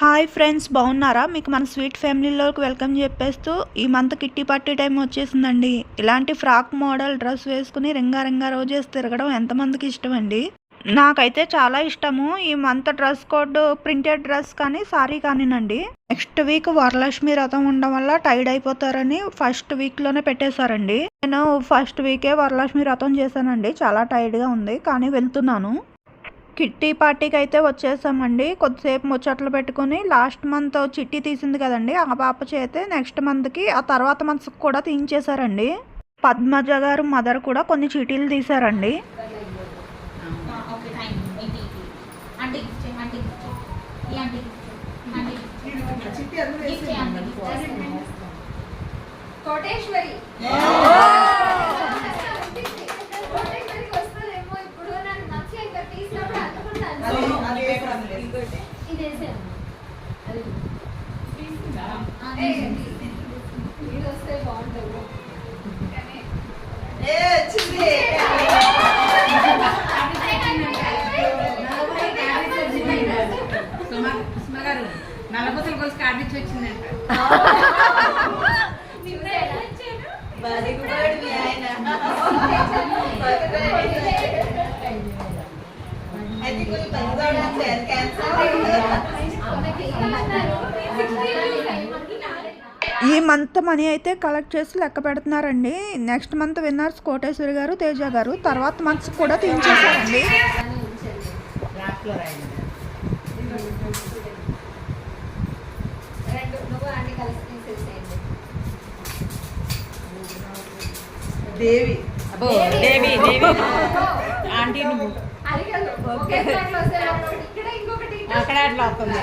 Hi friends బాగున్నారా? మీకు మన స్వీట్ ఫ్యామిలీలోకి వెల్కమ్ చెప్పేస్తూ ఈ మంత్ కిట్టి పార్టీ టైం వచ్చేసిందండి. ఇలాంటి ఫ్రాక్ మోడల్ డ్రెస్ వేసుకుని రింగా రింగా రోజెస్ తిరగడం ఎంతమందికి ఇష్టం అండి నాకైతే చాలా ఇష్టము. ఈ month dress code printed dress కానీ సారీ కానీనండి. నెక్స్ట్ వీక్ వరలక్ష్మి రథం ఉండడం వల్ల టైడ్ అయిపోతారని ఫస్ట్ వీక్లోనే పెట్టేశారండి. నేను ఫస్ట్ వీకే వరలక్ష్మి రథం చేశానండి. చాలా టైర్డ్గా ఉంది కానీ వెళ్తున్నాను. కిట్టి పార్టీకి అయితే వచ్చేసామండి కొద్దిసేపు ముచ్చట్లు పెట్టుకుని లాస్ట్ మంత్ చిట్టి తీసింది కదండి ఆ పాప చేతే నెక్స్ట్ మంత్కి ఆ తర్వాత మంత్స్కి కూడా తీయించేశారండి పద్మజ గారు మదర్ కూడా కొన్ని చీటీలు తీశారండి కోటేశ్వరి ఇది ఏ, వస్తే బాగుంటుంది. కానీ నల్లపూసలు కలిసి కార్డు వచ్చిందంట చూసారా? ఈ మంత్ మనీ అయితే కలెక్ట్ చేసి లెక్క పెడుతున్నారండి. నెక్స్ట్ మంత్ విన్నర్స్ కోటేశ్వరి గారు తేజ గారు తర్వాత మంత్స్ కూడా తీయించేశారండి. దేవి. దేవి దేవి. ఆంటీ నువ్వు. అక్కడ అట్లా వస్తుంది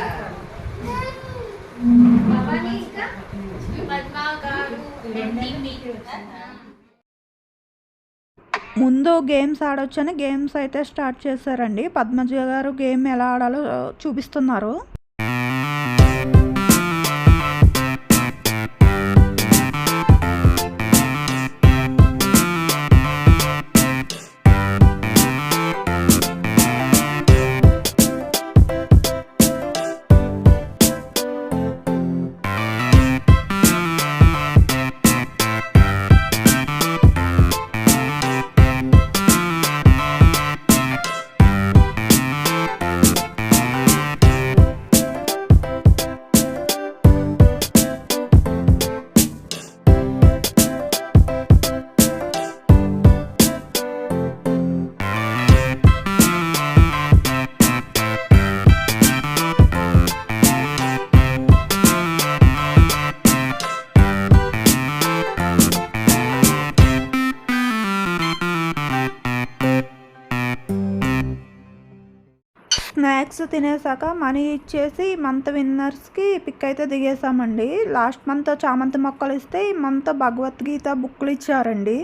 ముందు గేమ్స్ ఆడొచ్చని గేమ్స్ అయితే స్టార్ట్ చేశారండి. పద్మజ గారు గేమ్ ఎలా ఆడాలో చూపిస్తున్నారు. స్నాక్స్ తినేసాక మనీ ఇచ్చేసి మంత్ విన్నర్స్కి పిక్ అయితే దిగేసామండి లాస్ట్ మంత్ చామంతి మొక్కలు ఇస్తే ఈ మంత్ భగవద్గీత బుక్లు ఇచ్చారండి.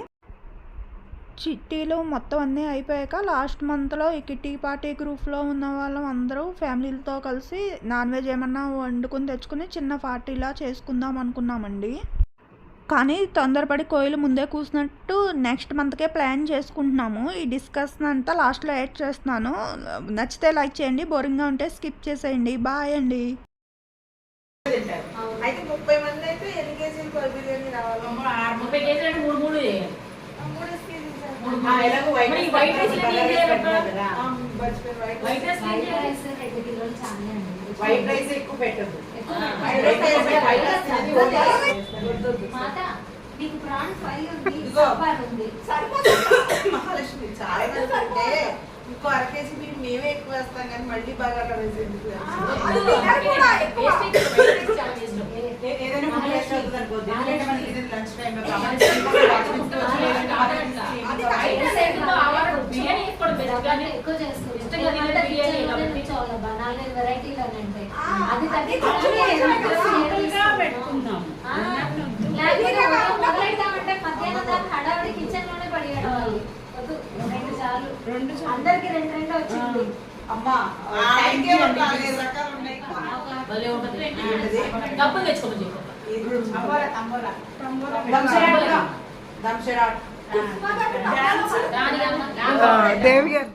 చిట్టీలు మొత్తం అన్నీ అయిపోయాక లాస్ట్ మంత్లో ఈ కిట్టి పార్టీ గ్రూప్లో ఉన్న వాళ్ళం అందరూ ఫ్యామిలీలతో కలిసి నాన్ వెజ్ ఏమన్నా వండుకొని తెచ్చుకుని చిన్న పార్టీలా చేసుకుందాం అనుకున్నామండి. కానీ తొందరపడి కోయిలు ముందే కూసినట్టు నెక్స్ట్ మంత్కే ప్లాన్ చేసుకుంటున్నాము. ఈ డిస్కషన్ అంతా లాస్ట్లో యాడ్ చేస్తున్నాను. నచ్చితే లైక్ చేయండి బోరింగ్గా ఉంటే స్కిప్ చేసేయండి. బాయ్ అండి. అయితే ముప్పై మంది అయితే ఎన్ని కేజీలు కోడి బిర్యానీ రావాలి? ముప్పై కేజీలు మూడు మూడు చేయాలి. మూడు కేజీలు సార్. ఆ, ఎలాగో వైట్ మరి rice white rice white rice ఎక్కువ పెట్టదు. నీకు ప్రాన్ ఫ్రై ఉంది. సాంబార్ ఉంది. మహాలక్ష్మి చాలా అంటే ఇంకో అర కేజీ మీరు మేమే ఎక్కువ వేస్తాం కానీ మళ్ళీ బాగా రైస్ ఎందుకు వేస్తాం? అది ఇక్కడ వెరైటీలు అని అంటే అది మధ్యాహ్నం దాకా హడావిడి కిచెన్లోనే రెండు చాలు. రెండు. అందరికి రెండు రెండు వచ్చింది. అమ్మా డబ్బులు తెచ్చుకోమని చెప్పు. దేవి గారు